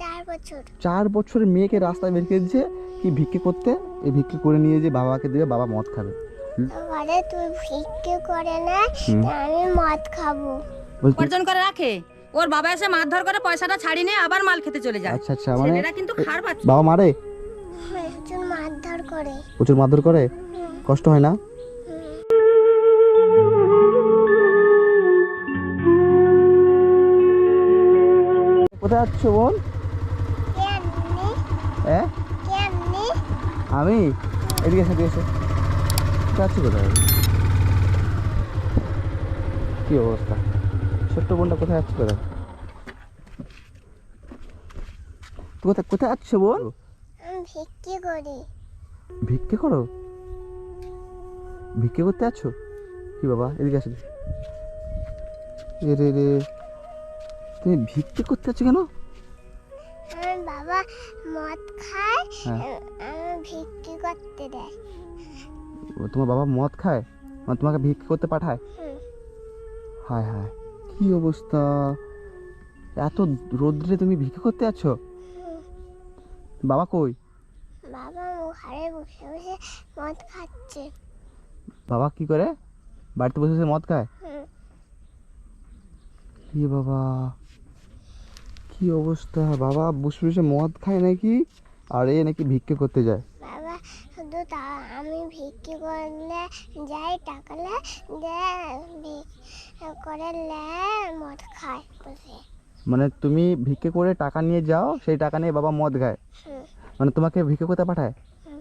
চার বছর। চার বছরের মেয়েকে রাস্তায় বের করে কি ভিক্ষে করতে? এই ভিক্ষে করে নিয়ে যে বাবাকে দেবে বাবা মদ খাবে। ঘরে তুই ভিক্ষে করে না আমি মদ খাব। উপার্জন করে রাখে? ওর বাবা এসে মারধর করে পয়সাটা ছাড়ি নিয়ে আবার মাল খেতে চলে যায়। আচ্ছা আচ্ছা মানে ছেলেরা কিন্তু খার পাচ্ছে বাবা মারে? একজন মারধর করে। প্রচুর মারধর করে? কষ্ট হয় না? কোথায় যাচ্ছ বোন কেমনি হ্যাঁ কেমনি আমি? এদিকে এসে এসে। যাচ্ছি কোথায়? কি অবস্থা? ছোট্ট বোনটা কোথায় যাচ্ছে কোথায়? কোথায় কোথায় যাচ্ছ বোন? ভিক্ষে করি। ভিক্ষে করো? ভিক্ষে করতে যাচ্ছ? কি বাবা এদিকে আসো। এ রে রে। তুমি ভিক্ষে করতে যাচ্ছ কেন? আমার বাবা মদ খায় হ্যাঁ। আমি ভিক্ষে করতে দেয়। তোমার বাবা মদ খায়? মানে তোমাকে ভিক্ষে করতে পাঠায়। হায় হায় কি অবস্থা? এত রোদ্রে তুমি ভিক্ষে করতে যাচ্ছ? বাবা কই? বাবা ঘরে বসে বসে মদ খাচ্ছে। বাবা কি করে? বাড়িতে বসে বসে মদ খায়। কি বাবা। কি অবস্থা? বাবা বসে বসে মদ খায় নাকি? আর এ নাকি ভিক্ষে করতে যায়। বাবা শুধু তা আমি ভিক্ষে করলে যাই টাকালে যে করে লে মদ খায় বসে। মানে তুমি ভিক্ষে করে টাকা নিয়ে যাও সেই টাকা নিয়ে বাবা মদ খায়। মানে তোমাকে ভিক্ষে করতে পাঠায়?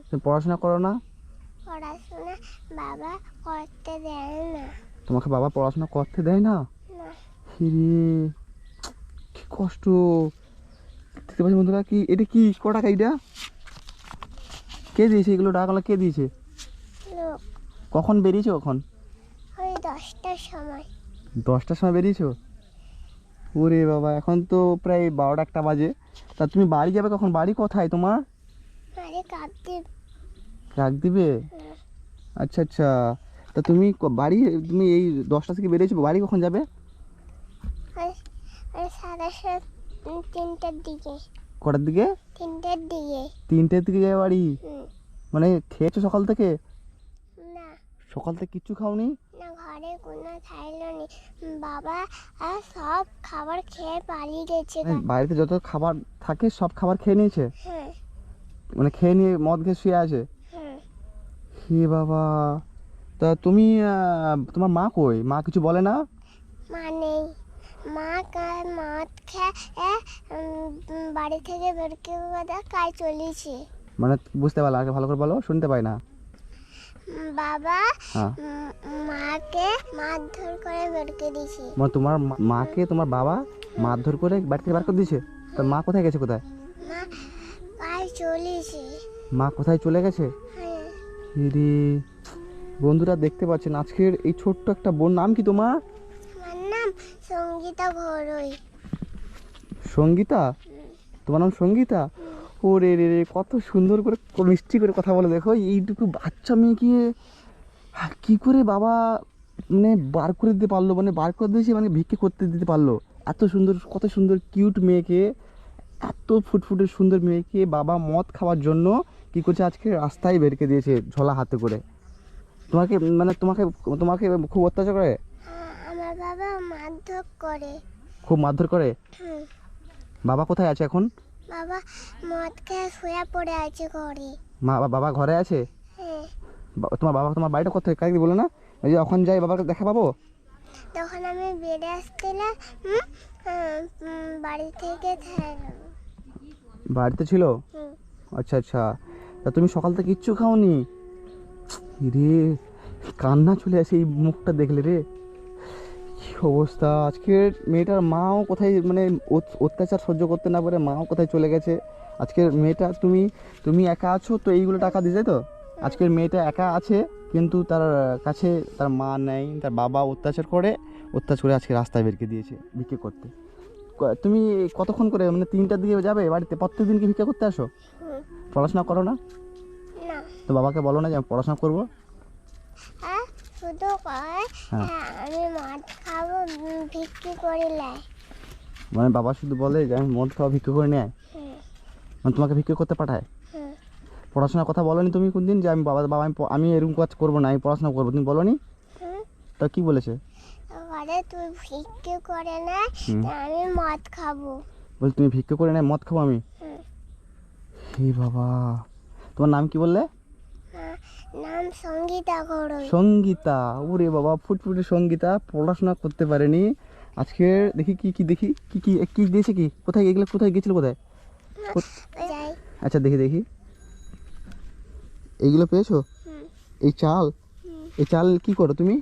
তুমি পড়াশোনা করো না? পড়াশোনা বাবা করতে দেয় না। তোমাকে বাবা পড়াশোনা করতে দেয় না। হিরে। কষ্ট। দেখতে পাচ্ছি বন্ধুরা কি এটা কি ক টাকা এটা? কে দিয়েছে এগুলো? টাকাগুলো কে দিয়েছে? কখন বেরিয়েছো কখন? দশটার সময়। দশটার সময় বেরিয়েছো? ওরে বাবা এখন তো প্রায় বারোটা একটা বাজে। তা তুমি বাড়ি যাবে কখন? বাড়ি কোথায় তোমার? রাখ দিবে আচ্ছা আচ্ছা। তা তুমি বাড়ি তুমি এই দশটা থেকে বেরিয়েছো বাড়ি কখন যাবে? ওই সাড়ে তিনটার দিকে। কটার দিকে? তিনটার দিকে। তিনটের দিকে যাবে বাড়ি? মানে খেয়েছো সকাল থেকে? না। সকাল থেকে কিচ্ছু খাওনি? না ঘরে কোনো খাইল নি। বাবা আর সব খাবার খেয়ে পালিয়ে গেছে বাড়িতে যত খাবার থাকে সব খাবার খেয়ে নিয়েছে? হ্যাঁ। মানে খেয়ে নিয়ে মদ খেয়ে শুয়ে আছে? হ্যাঁ। হে বাবা। তা তুমি তোমার মা কই? মা কিছু বলে না? মা নেই। মা কা- মদ খেয়ে বাড়ি থেকে বের করে কাজ চলেছে মানে বুঝতে পারলাম আগে ভালো করে বলো শুনতে পাই না। বাবা হ্যাঁ। মাকে মারধর করে বের করে দিয়েছে। মানে তোমার মাকে তোমার বাবা মারধর করে বাড়ি থেকে বার করে দিয়েছে? তা মা কোথায় গেছে কোথায়? মা কাজ চলেছে মা কোথায় চলে গেছে? হ্যাঁ। বন্ধুরা দেখতে পাচ্ছেন আজকের এই ছোট্ট একটা বোন নাম কি তোমার? সঙ্গীতা সঙ্গীতা? তোমার নাম সঙ্গীতা? ও রে রে রে কত সুন্দর করে মিষ্টি করে কথা বলে। দেখো এইটুকু বাচ্চা মেয়েকে কি করে বাবা মানে বার করে দিতে পারল? মানে বার করে দিয়েছে মানে ভিক্ষে করতে দিতে পারল? এত সুন্দর কত সুন্দর কিউট মেয়েকে এত ফুটফুটে সুন্দর মেয়েকে বাবা মদ খাওয়ার জন্য কি করছে? আজকে রাস্তায় বেরকে দিয়েছে ঝোলা হাতে করে। তোমাকে মানে তোমাকে তোমাকে খুব অত্যাচার করে? আমার বাবা মারধর করে। খুব মারধর করে? বাবা কোথায় আছে এখন? বাবা মদ খেয়ে শুয়ে পড়ে আছে ঘরে। মা বাবা ঘরে আছে? হ্যাঁ। তোমার বাবা তোমার বাড়িটা কোথায়? কাকে বলো না? ওই যে ওখান যাই বাবাকে দেখা পাবো? তখন আমি বেড়ে আসছিলাম বাড়ি থেকে বাড়িতে ছিল? আচ্ছা আচ্ছা। তা তুমি সকাল থেকে কিচ্ছু খাওনি? রে কান্না চলে আসে এই মুখটা দেখলে রে। কি অবস্থা? আজকের মেয়েটার মাও কোথায় মানে অত্যাচার সহ্য করতে না পারে মাও কোথায় চলে গেছে? আজকের মেয়েটা তুমি তুমি একা আছো তো এইগুলো টাকা দিতে তো? আজকের মেয়েটা একা আছে কিন্তু তার কাছে তার মা নেই তার বাবা অত্যাচার করে অত্যাচার করে আজকে রাস্তায় বেরকে দিয়েছে ভিক্ষে করতে। তুমি কতক্ষণ করে মানে তিনটার দিকে যাবে বাড়িতে? প্রত্যেক দিন কি ভিক্ষা করতে আসো? পড়াশোনা করো না? না। তো বাবাকে বলো না যে আমি পড়াশোনা করব? হ্যাঁ শুধু কয় হ্যাঁ। হ্যাঁ, আমি মদ খাব বিক্রি করে লাই মানে বাবা শুধু বলে যে আমি মদ খাওয়া ভিক্ষা করে নেয়? মানে তোমাকে ভিক্ষা করতে পাঠায়? পড়াশোনার কথা বলনি তুমি কোনদিন যে আমি বাবা বাবা আমি আমি এরকম কাজ করব না আমি পড়াশোনা করব। তুমি বলনি? তা কি বলেছে? তুই ভিক্ষে করে না আমি মদ খাব। বল তুমি ভিক্ষা করে নেয় মদ খাব আমি? হে বাবা তোমার নাম কি বললে? হ্যাঁ, নাম সঙ্গীতা সঙ্গীতা ওরে বাবা ফুটফুটে সঙ্গীতা পড়াশোনা করতে পারেনি। আজকে দেখি কি কি দেখি কি কি কি দিয়েছে কি? কোথায় এগুলো কোথায় গেছিল কোথায়? আচ্ছা দেখি দেখি। এইগুলো পেয়েছ? এই চাল? এই চাল কি করো তুমি?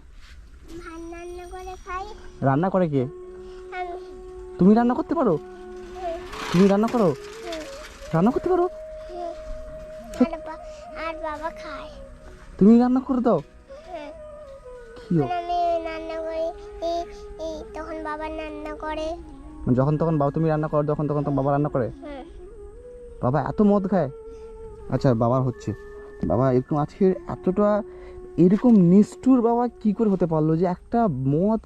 রান্না করে কে? তুমি রান্না করতে পারো? তুমি রান্না করো? রান্না করতে পারো? আর বাবা খায়। তুমি রান্না করে দাও। হ্যাঁ। কি আমি রান্না করি এই এই তখন বাবা রান্না করে। মানে যখন তখন বাবা তুমি রান্না করো যখন তখন তোমার বাবা রান্না করে? বাবা এত মদ খায়? আচ্ছা বাবার হচ্ছে। বাবা এরকম আজকে এতটা এরকম নিষ্ঠুর বাবা কি করে হতে পারল যে একটা মদ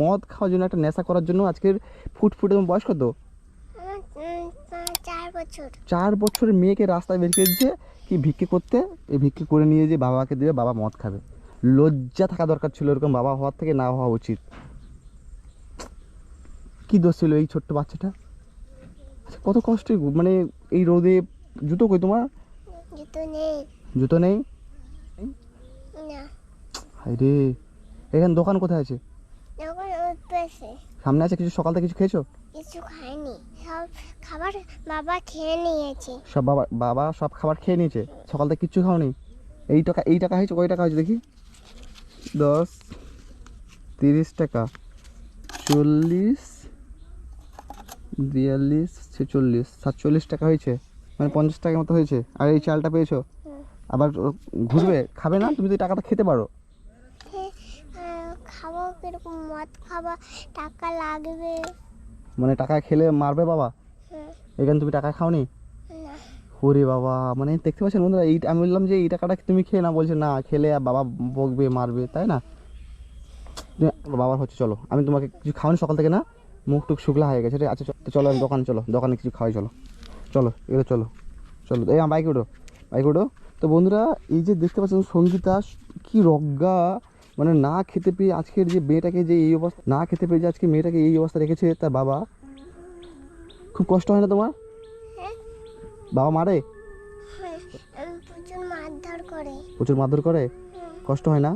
মদ খাওয়ার জন্য একটা নেশা করার জন্য আজকের ফুটফুটে বয়স কত চার বছর। চার বছরের মেয়েকে রাস্তায় বের করে দিচ্ছে কি ভিক্ষে করতে? এই ভিক্ষে করে নিয়ে যে বাবাকে দেবে বাবা মদ খাবে। লজ্জা থাকা দরকার ছিল এরকম বাবা হওয়ার থেকে না হওয়া উচিত। কি দোষ ছিল এই ছোট্ট বাচ্চাটা? আচ্ছা কত কষ্ট মানে এই রোদে জুতো কই তোমার? জুতো নেই। জুতো নেই? রে এখানে দোকান কোথায় আছে? সামনে আছে কিছু সকাল থেকে কিছু খেয়েছো? কিছু খায়নি সব খাবার বাবা খেয়ে নিয়েছে। সব বাবা বাবা সব খাবার খেয়ে নিয়েছে? সকাল থেকে কিচ্ছু খাওনি? এই টাকা এই টাকা হয়েছে কয় টাকা হয়েছে দেখি? দশ তিরিশ টাকা চল্লিশ বিয়াল্লিশ ছেচল্লিশ সাতচল্লিশ টাকা হয়েছে। মানে পঞ্চাশ টাকার মতো হয়েছে। আর এই চালটা পেয়েছ? আবার ঘুরবে? খাবে না? তুমি তো টাকাটা খেতে পারো। খাব কীরকম মদ খাবা টাকা লাগবে। মানে টাকা খেলে মারবে বাবা? এখানে তুমি টাকা খাওনি? ওরে বাবা মানে দেখতে পাচ্ছেন বন্ধুরা এই আমি বললাম যে এই টাকাটা তুমি খেয়ে না বলছে না খেলে বাবা বকবে মারবে তাই না? বাবার হচ্ছে চলো আমি তোমাকে কিছু খাওয়ানি সকাল থেকে না? মুখ টুক শুকলা হয়ে গেছে আছে? চলো আমি দোকান চলো দোকানে কিছু খাওয়াই চলো। চলো এগুলো চলো চলো এই বাইকে উঠো বাইকে উঠো। তো বন্ধুরা এই যে দেখতে পাচ্ছেন সঙ্গীতা কি রজ্ঞা মানে না খেতে পেয়ে আজকের যে মেয়েটাকে যে এই অবস্থা না খেতে পেয়ে যে আজকে মেয়েটাকে এই অবস্থা রেখেছে তার বাবা খুব কষ্ট হয় না তোমার? বাবা মারে? প্রচুর মারধর করে। প্রচুর মারধর করে? কষ্ট হয় না?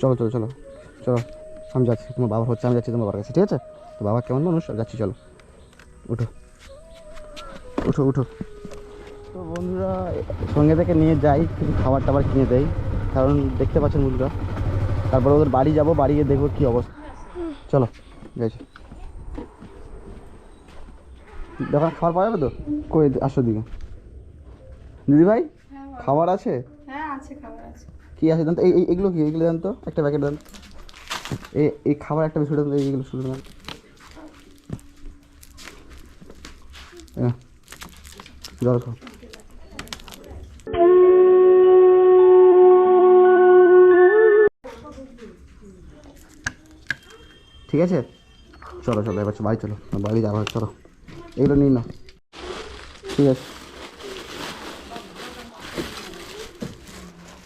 চলো চলো চলো চলো আমি যাচ্ছি তোমার বাবা হচ্ছে আমি যাচ্ছি তোমার বাবার কাছে ঠিক আছে? তো বাবা কেমন মানুষ? যাচ্ছি চলো উঠো উঠো উঠো। তো বন্ধুরা সঙ্গে থেকে নিয়ে যাই কিছু খাবার টাবার কিনে দেয় কারণ দেখতে পাচ্ছেন বন্ধুরা তারপরে ওদের বাড়ি যাব বাড়ি গিয়ে দেখব কী অবস্থা। চলো গেছি দোকান খাবার পাওয়া যাবে তো? কই আসো দিকে। দিদি ভাই খাবার আছে? হ্যাঁ আছে কি আছে দেন তো? এই এগুলো কি? এগুলো দেন তো? একটা প্যাকেট দেন। এই এই খাবার একটা বিস্কুট দেন এইগুলো শুরু দেন। জল খাও। ঠিক আছে? চলো চলো এবার বাড়ি চলো বাড়ি যাব চলো। এগুলো নিই না ঠিক আছে।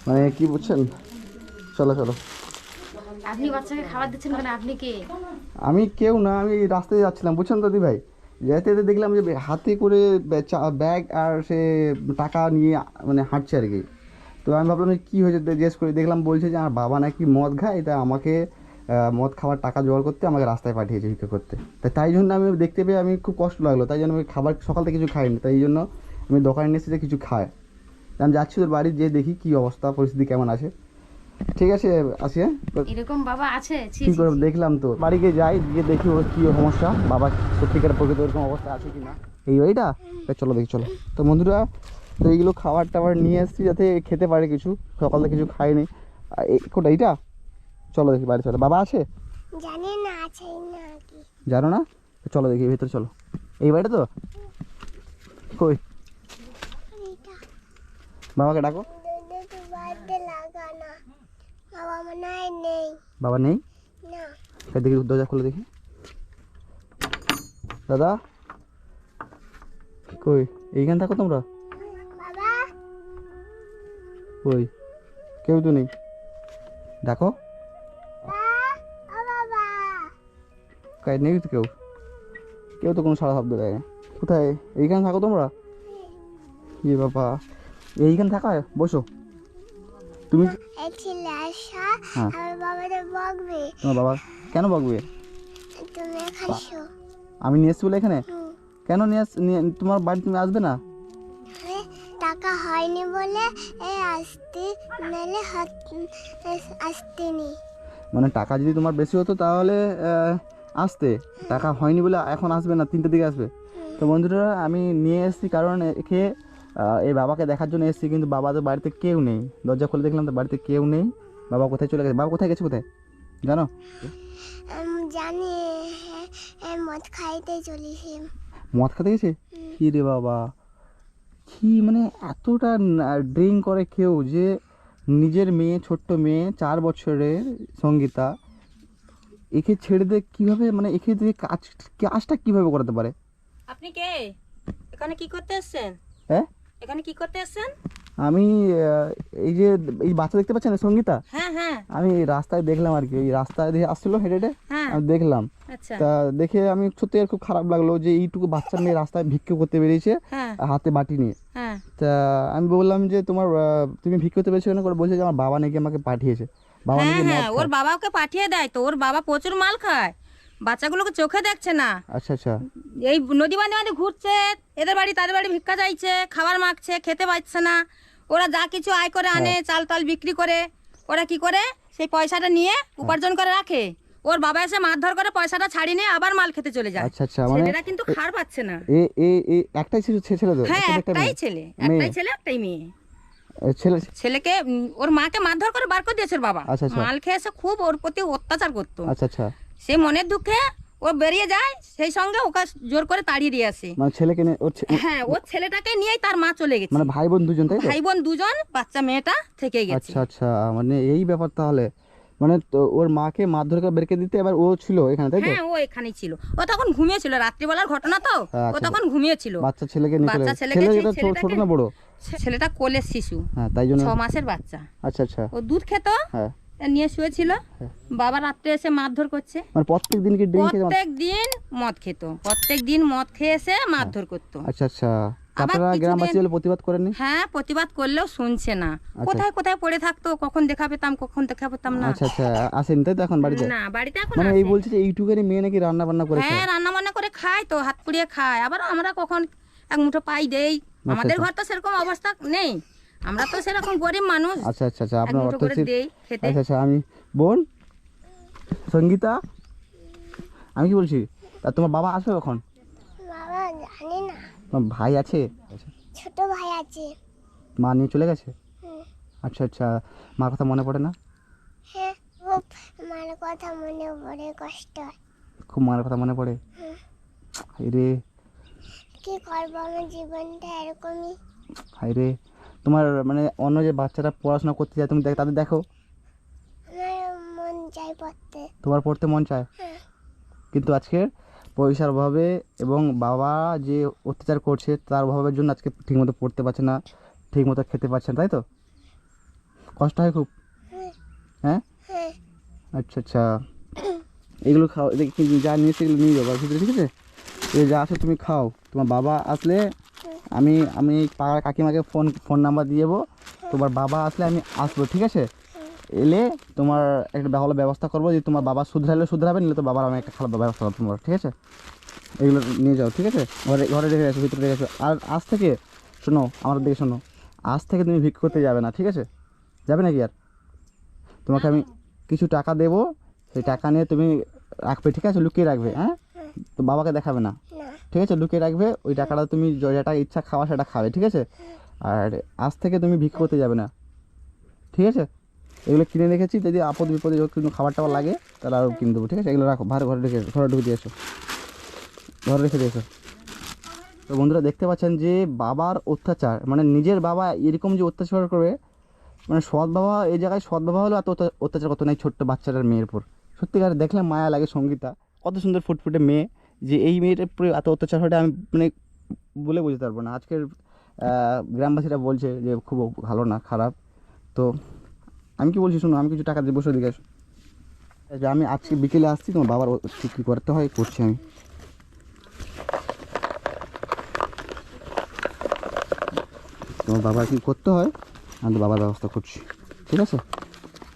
মানে কি বুঝছেন? চলো চলো। আপনি বাচ্চাকে খাবার দিচ্ছেন কেন আপনি কে? আমি কেউ না আমি রাস্তায় যাচ্ছিলাম। বুঝছেন তো দি ভাই যেতে যেতে দেখলাম যে হাতে করে ব্যাগ আর সে টাকা নিয়ে মানে হাঁটছে আর কি। তো আমি ভাবলাম কী হয়েছে জিজ্ঞেস করে। দেখলাম বলছে যে আমার বাবা নাকি মদ খায় তা আমাকে মদ খাওয়ার টাকা জোগাড় করতে আমাকে রাস্তায় পাঠিয়েছে ভিক্ষা করতে। তাই তাই জন্য আমি দেখতে পেয়ে আমি খুব কষ্ট লাগল তাই জন্য আমি খাবার সকাল থেকে কিছু খাইনি তাই জন্য আমি দোকানে এসে যে কিছু খায় আমি যাচ্ছি তোর বাড়ি যেয়ে দেখি কী অবস্থা পরিস্থিতি কেমন আছে। ঠিক আছে আসি হ্যাঁ? এরকম বাবা আছে? কি করে দেখলাম তো বাড়িতে যাই গিয়ে দেখি ওর কি সমস্যা বাবা সত্যিকার প্রকৃত এরকম অবস্থা আছে কি না এই ওইটা চলো দেখি চলো। তো বন্ধুরা তো এইগুলো খাবার টাবার নিয়ে এসেছি যাতে খেতে পারে কিছু সকালে কিছু খাইনি। কোটা এইটা? চলো দেখি বাড়ি চলো। বাবা আছে? জানি না আছে না কি জানো না? চলো দেখি ভেতরে চলো। এই বাড়িটা তো? কই? বাবাকে ডাকো। বাবা নেই। বাবা নেই? না। দেখি দরজা খুলে দেখি। দাদা? কই? এইখানে থাকো তোমরা? বাবা? কই? কেউ তো নেই। দেখো কাই নেই তো কেউ? কেউ তো কোনো সারা শব্দ দেয় না। কোথায়? এইখানে থাকো তোমরা? এ বাবা এইখানে থাকা? বসো। তুমি হ্যাঁ। তোমার বাবা কেন বকবে? আমি নিয়ে এসছি বলে এখানে? কেন নিয়ে তোমার বাড়ি তুমি আসবে না? টাকা হয়নি বলে এ আসতে নাহলে হাত আসতে নি মানে টাকা যদি তোমার বেশি হতো তাহলে আসতে টাকা হয়নি বলে এখন আসবে না তিনটে দিকে আসবে। তো বন্ধুরা আমি নিয়ে এসেছি কারণ একে এই বাবাকে দেখার জন্য এসেছি কিন্তু বাবা তো বাড়িতে কেউ নেই। দরজা খুলে দেখলাম তো বাড়িতে কেউ নেই। বাবা কোথায় চলে গেছে? বাবা কোথায় গেছে কোথায়? জানো? জানি হ্যাঁ, এ মদ খাইতে চলেছে। মদ খেতে গেছে? কি রে বাবা? কি মানে এতটা ড্রিঙ্ক করে কেউ যে নিজের মেয়ে ছোট্ট মেয়ে চার বছরের সঙ্গীতা একে ছেড়ে দিয়ে কীভাবে মানে একে দিয়ে কাজ কাজটা কীভাবে করাতে পারে? আপনি কে? এখানে কি করতে এসেছেন হ্যাঁ? এখানে কি করতে এসেছেন আমি এই যে এই বাচ্চা দেখতে পাচ্ছেন সঙ্গীতা? হ্যাঁ হ্যাঁ। আমি রাস্তায় দেখলাম আর কি ওই রাস্তায় দিয়ে আসছিল হেঁটে হেঁটে হ্যাঁ। আমি দেখলাম। আচ্ছা। তা দেখে আমি সত্যি আর খুব খারাপ লাগল যে এইটুকু বাচ্চা মেয়ে রাস্তায় ভিক্ষে করতে বেরিয়েছে হ্যাঁ। হাতে বাটি নিয়ে। হ্যাঁ। তা আমি বললাম যে তোমার তুমি ভিক্ষে করতে পেরেছ কেন? করে বলছে যে আমার বাবা নাকি আমাকে পাঠিয়েছে। বাবা হ্যাঁ হ্যাঁ ওর। বাবা ওকে পাঠিয়ে দেয় তো ওর বাবা প্রচুর মাল খায়। বাচ্চাগুলোকে চোখে দেখছে না। আচ্ছা আচ্ছা। এই নদী বাঁধে বাঁধে ঘুরছে এদের বাড়ি তাদের বাড়ি ভিক্ষা চাইছে খাবার মাখছে খেতে পাচ্ছে না। ওরা যা কিছু আয় করে আনে হ্যাঁ। চাল টাল বিক্রি করে ওরা কি করে? সেই পয়সাটা নিয়ে উপার্জন করে রাখে। ওর বাবা এসে মারধর করে পয়সাটা ছাড়িয়ে নিয়ে আবার মাল খেতে চলে যায়। আচ্ছা আচ্ছা মানে ছেলেরা কিন্তু খার পাচ্ছে না। এ এ একটাই ছিল ছেলে তো? হ্যাঁ একটা একটা একটাই ছেলে। একটাই ছেলে একটাই মেয়ে। ছেলে ছেলেকে ওর মাকে মারধর করে বার করে দিয়েছে বাবা। আচ্ছা, আচ্ছা। মাল খেয়ে খুব ওর প্রতি অত্যাচার করতো। আচ্ছা আচ্ছা। সে মনের দুঃখে ও বেরিয়ে যায় সেই সঙ্গে ওকে জোর করে তাড়িয়ে দিয়ে আসে। মানে ছেলেকে হ্যাঁ ওর ছেলেটাকে নিয়েই তার মা চলে গেছে। মানে ভাই বোন দুজন তাই ভাই বোন দুজন বাচ্চা মেয়েটা থেকে গেছে। আচ্ছা আচ্ছা। মানে এই ব্যাপার তাহলে। মানে তো ওর মাকে মারধর করে বেরকে দিতে এবার ও ছিল এখানে তাই তো? হ্যাঁ ও এখানেই ছিল। ও তখন ঘুমিয়েছিল রাত্রিবেলার ঘটনা তো। ও। তখন ঘুমিয়েছিল। বাচ্চা ছেলেকে নিয়ে বাচ্চা ছেলেকে ছোট না বড়? ছেলেটা কোলের শিশু। হ্যাঁ তাই জন্য ছ মাসের বাচ্চা। আচ্ছা আচ্ছা। ও দুধ খেত হ্যাঁ। নিয়ে শুয়েছিল। হ্যাঁ। বাবা রাত্রে এসে মারধর করছে। মানে প্রত্যেক দিন কি প্রত্যেক দিন মদ খেত। প্রত্যেক দিন মদ খেয়ে এসে মারধর করতো। আচ্ছা আচ্ছা। আপনারা গ্রামবাসী হলে প্রতিবাদ করেননি? হ্যাঁ প্রতিবাদ করলেও শুনছে না। আচ্ছা। কোথায় কোথায় পড়ে থাকতো কখন দেখা পেতাম কখন দেখা পেতাম না। আচ্ছা আচ্ছা। আসেন তাই তো এখন বাড়িতে? না বাড়িতে এখন মানে এই বলছে যে এইটুকানি মেয়ে নাকি রান্না বান্না করেছে। হ্যাঁ রান্না বান্না করে খায় তো হাত পুড়িয়ে খায়। আবার আমরা কখন এক মুঠো পাই দেই আমাদের আচ্ছা। ঘর তো সেরকম অবস্থা নেই। আমরা তো সেরকম গরিব মানুষ। আচ্ছা আচ্ছা আচ্ছা আপনার মুঠো অর্থ করে দেই খেতে। আচ্ছা আচ্ছা আমি বোন? সঙ্গীতা? আমি কি বলছি? তা তোমার বাবা আসবে কখন? বাবা জানি না। তোমার ভাই আছে? ছোট ভাই আছে। মা নিয়ে চলে গেছে? আচ্ছা আচ্ছা মার কথা মনে পড়ে না? হ্যাঁ খুব আমার কথা মনে পড়ে কষ্ট খুব মার কথা মনে পড়ে। রে কি করব আমার জীবনটা এরকমই। হাই রে তোমার মানে অন্য যে বাচ্চারা পড়াশোনা করতে যায় তুমি দেখ- তাদের দেখো। মন চাই পড়তে। তোমার পড়তে মন চায়? হ্যাঁ। কিন্তু আজকে পয়সার অভাবে এবং বাবা যে অত্যাচার করছে তার অভাবের জন্য আজকে ঠিকমতো পড়তে পারছে না ঠিকমতো খেতে পারছে না তাই তো? কষ্ট হয় খুব? হ্যাঁ। হ্যাঁ? হ্যাঁ। আচ্ছা আচ্ছা। এগুলো খাওয়া যা নিয়ে এসে এগুলো নিয়ে যাব ভিতরে ঠিক আছে? এই যা আসো তুমি খাও। তোমার বাবা আসলে আমি আমি পাড়ার কাকিমাকে ফোন ফোন নাম্বার দিয়ে দেবো। তোমার বাবা আসলে আমি আসব, ঠিক আছে? এলে তোমার একটা ভালো ব্যবস্থা করব যে তোমার বাবা শুধরালে শুধরাবে, নিলে তো বাবার আমি একটা খারাপ ব্যবস্থা করব তোমার, ঠিক আছে? এগুলো নিয়ে যাও, ঠিক আছে? ঘরে ঘরে রেখে গেছো ভিতরে রেখে গেছো আর আজ থেকে, শোনো, আমার দিকে শোনো। আজ থেকে তুমি ভিক্ষা করতে যাবে না, ঠিক আছে? যাবে নাকি আর? তোমাকে আমি কিছু টাকা দেবো, সেই টাকা নিয়ে তুমি রাখবে, ঠিক আছে? লুকিয়ে রাখবে হ্যাঁ? তো বাবাকে দেখাবে না? ঠিক আছে লুকিয়ে রাখবে ওই টাকাটা তুমি য- যেটা ইচ্ছা খাওয়া সেটা খাবে ঠিক আছে? আর আজ থেকে তুমি ভিক্ষা করতে যাবে না। ঠিক আছে? এগুলো কিনে রেখেছি যদি আপদ বিপদে যদি কোনো খাবার টাবার লাগে তাহলে আরও কিনে দেবো ঠিক আছে? এগুলো রাখো ভার ঘরে রেখে ঘরে ঢুকে দিয়ে এসো ঘরে রেখে দিয়েছ। তো বন্ধুরা দেখতে পাচ্ছেন যে বাবার অত্যাচার মানে নিজের বাবা এরকম যে অত্যাচার করবে মানে সৎ বাবা এই জায়গায় সৎ বাবা হলো এত অত্যাচার- অত্যাচার কত নাই ছোট্ট বাচ্চাটার মেয়ের উপর। সত্যিকার দেখলে মায়া লাগে সঙ্গীতা। কত সুন্দর ফুটফুটে মেয়ে যে এই মেয়েটার উপরে এত অত্যাচার হওয়াটা আমি মানে বলে বুঝতে পারব না। আজকের গ্রামবাসীরা বলছে যে খুব ভালো না, খারাপ। তো আমি কি বলছি শোনো, আমি কিছু টাকা দিয়ে বসে দিকে আমি আজকে বিকেলে আসছি, তোমার বাবার কী করতে হয় করছি আমি। তোমার বাবার কি করতে হয়, আমি তো বাবার ব্যবস্থা করছি। ঠিক আছে?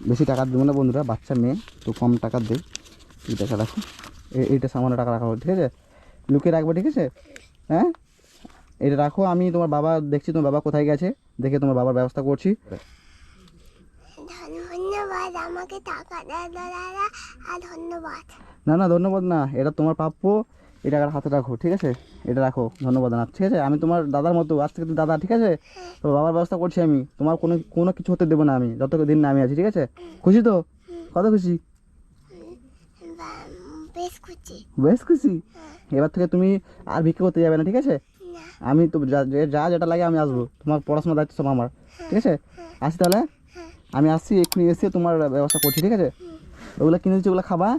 বেশি টাকা দেবো না বন্ধুরা, বাচ্চা মেয়ে, তো কম টাকা দেয় এই টাকা রাখো। এইটা সামান্য টাকা রাখো ঠিক আছে? লুকিয়ে রাখব ঠিক আছে? হ্যাঁ? এটা রাখো আমি তোমার বাবা দেখছি তোমার বাবা কোথায় গেছে দেখে তোমার বাবার ব্যবস্থা করছি। ধন্যবাদ আমাকে টাকা দেওয়ার দাদা আর ধন্যবাদ। না না ধন্যবাদ না এটা তোমার প্রাপ্য এটা টাকার হাতে রাখো ঠিক আছে? এটা রাখো ধন্যবাদ না ঠিক আছে? আমি তোমার দাদার মতো আজ থেকে দাদা ঠিক আছে? তো বাবার ব্যবস্থা করছি আমি তোমার কোনো কোনো কিছু হতে দেবো না আমি যত দিন না আমি আছি ঠিক আছে? খুশি তো? কত খুশি? বেশ খুশি বেশ খুশি এবার থেকে তুমি আর ভিক্ষা করতে যাবে না ঠিক আছে? আমি তো যা যা যেটা লাগে আমি আসব। তোমার পড়াশোনা দায়িত্ব সব আমার ঠিক আছে? আসি তাহলে? আমি আসছি এক্ষুনি এসে তোমার ব্যবস্থা করছি ঠিক আছে? ওগুলো কিনে দিচ্ছি ওগুলো খাবা।